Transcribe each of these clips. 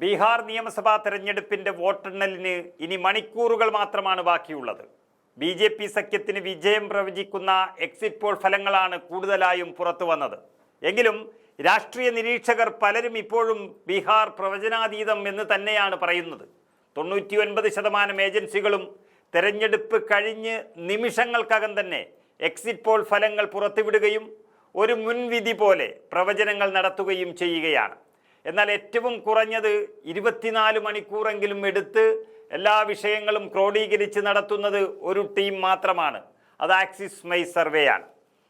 ബീഹാർ നിയമസഭാ തെരഞ്ഞെടുപ്പിന്റെ വോട്ടെണ്ണലിന് ഇനി മണിക്കൂറുകൾ മാത്രമാണ് ബാക്കിയുള്ളത്. ബി ജെ പി സഖ്യത്തിന് വിജയം പ്രവചിക്കുന്ന എക്സിറ്റ് പോൾ ഫലങ്ങളാണ് കൂടുതലായും പുറത്തു വന്നത്. എങ്കിലും രാഷ്ട്രീയ നിരീക്ഷകർ പലരും ഇപ്പോഴും ബീഹാർ പ്രവചനാതീതം എന്ന് തന്നെയാണ് പറയുന്നത്. തൊണ്ണൂറ്റി ഒൻപത് ശതമാനം ഏജൻസികളും തെരഞ്ഞെടുപ്പ് കഴിഞ്ഞ് നിമിഷങ്ങൾക്കകം തന്നെ എക്സിറ്റ് പോൾ ഫലങ്ങൾ പുറത്തുവിടുകയും ഒരു മുൻവിധി പോലെ പ്രവചനങ്ങൾ നടത്തുകയും ചെയ്യുകയാണ്. എന്നാൽ ഏറ്റവും കുറഞ്ഞത് ഇരുപത്തിനാല് മണിക്കൂറെങ്കിലും എടുത്ത് എല്ലാ വിഷയങ്ങളും ക്രോഡീകരിച്ച് നടത്തുന്നത് ഒരു ടീം മാത്രമാണ്. അത് ആക്സിസ് മൈ സർവേയാണ്.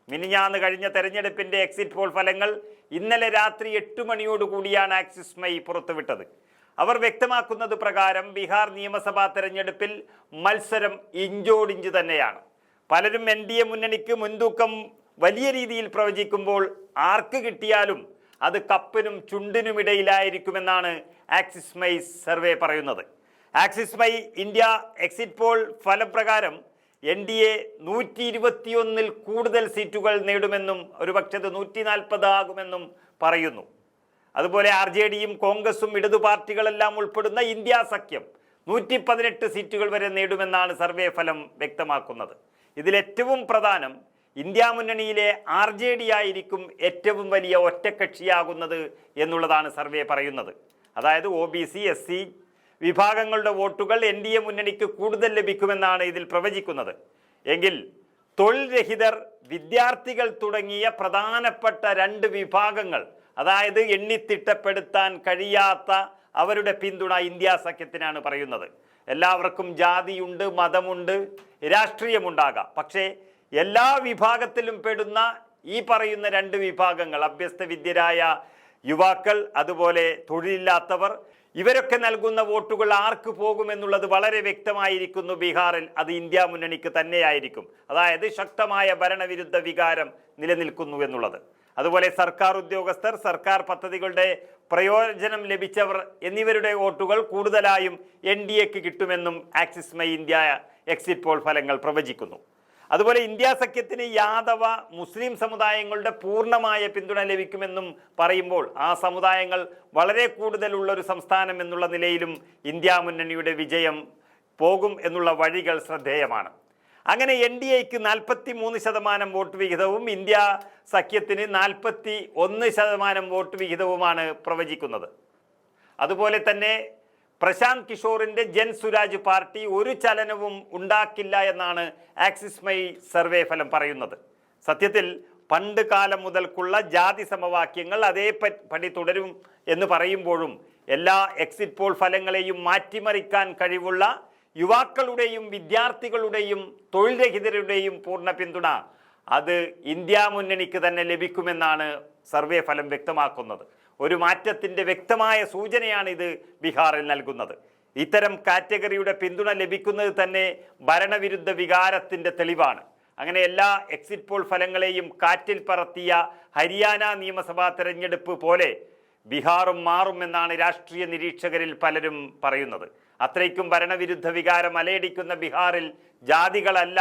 മിനിഞ്ഞാന്ന് കഴിഞ്ഞ തെരഞ്ഞെടുപ്പിന്റെ എക്സിറ്റ് പോൾ ഫലങ്ങൾ ഇന്നലെ രാത്രി എട്ട് മണിയോടുകൂടിയാണ് ആക്സിസ് മൈ പുറത്തുവിട്ടത്. അവർ വ്യക്തമാക്കുന്നത് പ്രകാരം ബീഹാർ നിയമസഭാ തെരഞ്ഞെടുപ്പിൽ മത്സരം ഇഞ്ചോടിഞ്ച് തന്നെയാണ്. പലരും എൻ ഡി എ മുന്നണിക്ക് മുൻതൂക്കം വലിയ രീതിയിൽ പ്രവചിക്കുമ്പോൾ ആർക്ക് കിട്ടിയാലും അത് കപ്പിനും ഇടയിലായിരിക്കുമെന്നാണ് ആക്സിസ് മൈ സർവേ പറയുന്നത്. Axis My India exit poll ഫലപ്രകാരം N D A നൂറ്റി ഇരുപത്തിയൊന്നിൽ കൂടുതൽ സീറ്റുകൾ നേടുമെന്നും ഒരുപക്ഷെ അത് നൂറ്റി നാൽപ്പത് ആകുമെന്നും പറയുന്നു. അതുപോലെ ആർ ജെ ഡിയും കോൺഗ്രസും ഇടതു പാർട്ടികളെല്ലാം ഉൾപ്പെടുന്ന ഇന്ത്യ സഖ്യം നൂറ്റി പതിനെട്ട് സീറ്റുകൾ വരെ നേടുമെന്നാണ് സർവേ ഫലം വ്യക്തമാക്കുന്നത്. ഇതിലേറ്റവും പ്രധാനം ഇന്ത്യ മുന്നണിയിലെ ആർ ജെ ഡി ആയിരിക്കും ഏറ്റവും വലിയ ഒറ്റക്കക്ഷിയാകുന്നത് എന്നുള്ളതാണ് സർവേ പറയുന്നത്. അതായത് O B C S C വിഭാഗങ്ങളുടെ വോട്ടുകൾ എൻ ഡി എ മുന്നണിക്ക് കൂടുതൽ ലഭിക്കുമെന്നാണ് ഇതിൽ പ്രവചിക്കുന്നത്. എങ്കിൽ തൊഴിൽ രഹിതർ വിദ്യാർത്ഥികൾ തുടങ്ങിയ പ്രധാനപ്പെട്ട രണ്ട് വിഭാഗങ്ങൾ അതായത് എണ്ണിത്തിട്ടപ്പെടുത്താൻ കഴിയാത്ത അവരുടെ പിന്തുണ ഇന്ത്യ സഖ്യത്തിനാണ് പറയുന്നത്. എല്ലാവർക്കും ജാതിയുണ്ട് മതമുണ്ട് രാഷ്ട്രീയമുണ്ടാകാം. പക്ഷേ എല്ലാ വിഭാഗത്തിലും പെടുന്ന ഈ പറയുന്ന രണ്ട് വിഭാഗങ്ങൾ അഭ്യസ്ത വിദ്യരായ യുവാക്കൾ അതുപോലെ തൊഴിലില്ലാത്തവർ ഇവരൊക്കെ നൽകുന്ന വോട്ടുകൾ ആർക്ക് പോകുമെന്നുള്ളത് വളരെ വ്യക്തമായിരിക്കുന്നു ബീഹാറിൽ. അത് ഇന്ത്യ മുന്നണിക്ക് തന്നെയായിരിക്കും. അതായത് ശക്തമായ ഭരണവിരുദ്ധ വികാരം നിലനിൽക്കുന്നു എന്നുള്ളത്. അതുപോലെ സർക്കാർ ഉദ്യോഗസ്ഥർ സർക്കാർ പദ്ധതികളുടെ പ്രയോജനം ലഭിച്ചവർ എന്നിവരുടെ വോട്ടുകൾ കൂടുതലായും എൻ ഡി എക്ക് കിട്ടുമെന്നും Axis My India exit poll ഫലങ്ങൾ പ്രവചിക്കുന്നു. അതുപോലെ ഇന്ത്യ സഖ്യത്തിന് യാദവ മുസ്ലിം സമുദായങ്ങളുടെ പൂർണമായ പിന്തുണ ലഭിക്കുമെന്നും പറയുമ്പോൾ ആ സമുദായങ്ങൾ വളരെ കൂടുതലുള്ള ഒരു സംസ്ഥാനം എന്നുള്ള നിലയിലും ഇന്ത്യ മുന്നണിയുടെ വിജയം പോകും എന്നുള്ള വഴികൾ ശ്രദ്ധേയമാണ്. അങ്ങനെ എൻ ഡി എക്ക് നാൽപ്പത്തി മൂന്ന് ശതമാനം വോട്ട് വിഹിതവും ഇന്ത്യ സഖ്യത്തിന് നാൽപ്പത്തി ഒന്ന് ശതമാനം വോട്ട് വിഹിതവുമാണ് പ്രവചിക്കുന്നത്. അതുപോലെ തന്നെ പ്രശാന്ത് കിഷോറിന്റെ ജൻ സുരാജ് പാർട്ടി ഒരു ചലനവും ഉണ്ടാക്കില്ല എന്നാണ് ആക്സിസ് മൈ സർവേ ഫലം പറയുന്നത്. സത്യത്തിൽ പണ്ട് കാലം മുതൽക്കുള്ള ജാതി സമവാക്യങ്ങൾ അതേ പടി തുടരും എന്ന് പറയുമ്പോഴും എല്ലാ എക്സിറ്റ് പോൾ ഫലങ്ങളെയും മാറ്റിമറിക്കാൻ കഴിവുള്ള യുവാക്കളുടെയും വിദ്യാർത്ഥികളുടെയും തൊഴിൽ രഹിതരുടെയും പൂർണ പിന്തുണ അത് ഇന്ത്യ മുന്നണിക്ക് തന്നെ ലഭിക്കുമെന്നാണ് സർവേ ഫലം വ്യക്തമാക്കുന്നത്. ഒരു മാറ്റത്തിന്റെ വ്യക്തമായ സൂചനയാണ് ഇത് ബീഹാറിൽ നൽകുന്നത്. ഇത്തരം കാറ്റഗറിയുടെ പിന്തുണ ലഭിക്കുന്നത് തന്നെ ഭരണവിരുദ്ധ വികാരത്തിന്റെ തെളിവാണ്. അങ്ങനെ എല്ലാ എക്സിറ്റ് പോൾ ഫലങ്ങളെയും കാറ്റിൽ പറത്തിയ ഹരിയാന നിയമസഭാ തെരഞ്ഞെടുപ്പ് പോലെ ബീഹാറും മാറുമെന്നാണ് രാഷ്ട്രീയ നിരീക്ഷകരിൽ പലരും പറയുന്നത്. അത്രയ്ക്കും ഭരണവിരുദ്ധ വികാരം അലയടിക്കുന്ന ബീഹാറിൽ ജാതികളല്ല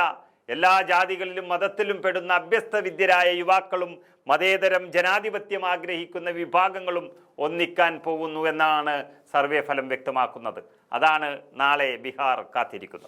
എല്ലാ ജാതികളിലും മതത്തിലും പെടുന്ന അഭ്യസ്ത വിദ്യരായ യുവാക്കളും മതേതരം ജനാധിപത്യം ആഗ്രഹിക്കുന്ന വിഭാഗങ്ങളും ഒന്നിക്കാൻ പോകുന്നു എന്നാണ് സർവേ ഫലം വ്യക്തമാക്കുന്നത്. അതാണ് നാളെ ബീഹാർ കാത്തിരിക്കുന്നത്.